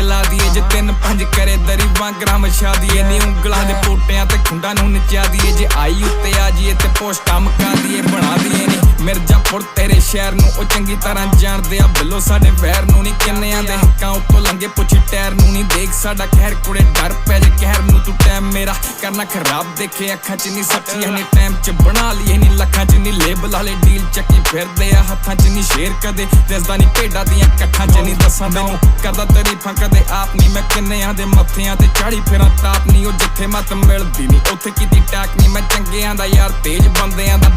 ਕੇ ਲਾ ਦੀਏ ਜੇ ਤਿੰਨ ਪੰਜ ਕਰੇ ਦਰੀ ਵਾਂਗਰਾ ਮਛਾ ਨੀ ਉਂਗਲਾਂ ਦੇ ਪੋਟਿਆਂ ਤੇ ਖੁੰਡਾਂ ਨੂੰ ਨਚਾ ਦੀਏ। ਜੇ ਆਈ ਉੱਤੇ ਆ ਜੀਏ ਤੇ ਪੋਸਟਾਂ ਮਕਾ ਦੀਏ। ਬਣਾ ਦੀਏ ਨੀ ਮਿਰਜ਼ਾਪੁਰ ਤੇਰੇ ਸ਼ਹਿਰ ਨੂੰ। ਉਹ ਚੰਗੀ ਤਰ੍ਹਾਂ ਜਾਣਦੇ ਆ ਬਿੱਲੋ ਸਾਡੇ ਵੈਰ ਨੂੰ ਨਹੀਂ ਕਿੰਨਿਆਂ ਦੇ ਹੱਕਾਂ ਉੱਤੋਂ ਲੰਗੇ ਪੁੱਛੀ ਟੈਰ ਨੂੰ ਨਹੀਂ ਦੇਖ। ਸਾਡਾ ਕਹਿਰ ਕੁੜੇ ਡਰ ਪੈ ਜੇ ਕਹਿਰ ਨੂੰ ਤੂੰ ਟਾਈਮ ਮੇਰਾ। ਕਰਨਾ ਖਰਾਬ ਦੇਖੇ ਅੱਖਾਂ 'ਚ ਨਹੀਂ ਸੱਚੀ ਹਨੇ ਟਾਈਮ 'ਚ ਬਣਾ ਲਈਏ ਨਹੀਂ 'ਚ ਨਹੀਂ ਲੇਬਲ ਵਾਲੇ ਡੀਲ ਚੱਕੀ ਫਿਰਦੇ ਆ, ਹੱਥਾਂ 'ਚ ਨਹੀਂ ਸ਼ੇਰ ਕਦੇ। ਦਿਸਦਾ ਨਹੀਂ ਭੇਡਾਂ ਦੀਆਂ ਕੱਖਾਂ 'ਚ ਨਹੀਂ ਦੱਸਾਂ ਤੈਨੂੰ। ਕਰਦਾ ਤਾਰੀਫਾਂ ਕਦੇ ਆਪ ਨਹੀਂ ਮੈਂ ਕਿੰਨਿਆਂ ਦੇ ਮੱਥਿਆਂ ਤੇ ਚੜੀ ਫਿਰਾਂ, ਤਾਪ ਨਹੀਂ ਉਹ ਜਿੱਥੇ ਮਤ ਮਿਲਦੀ ਨਹੀਂ ਉੱਥੇ ਕੀਤੀ ਟੈਕ ਨਹੀਂ ਮੈਂ ਚੰਗਿਆਂ ਦਾ ਯਾਰ, ਤੇਜ ਬੰਦਿਆਂ ਦਾ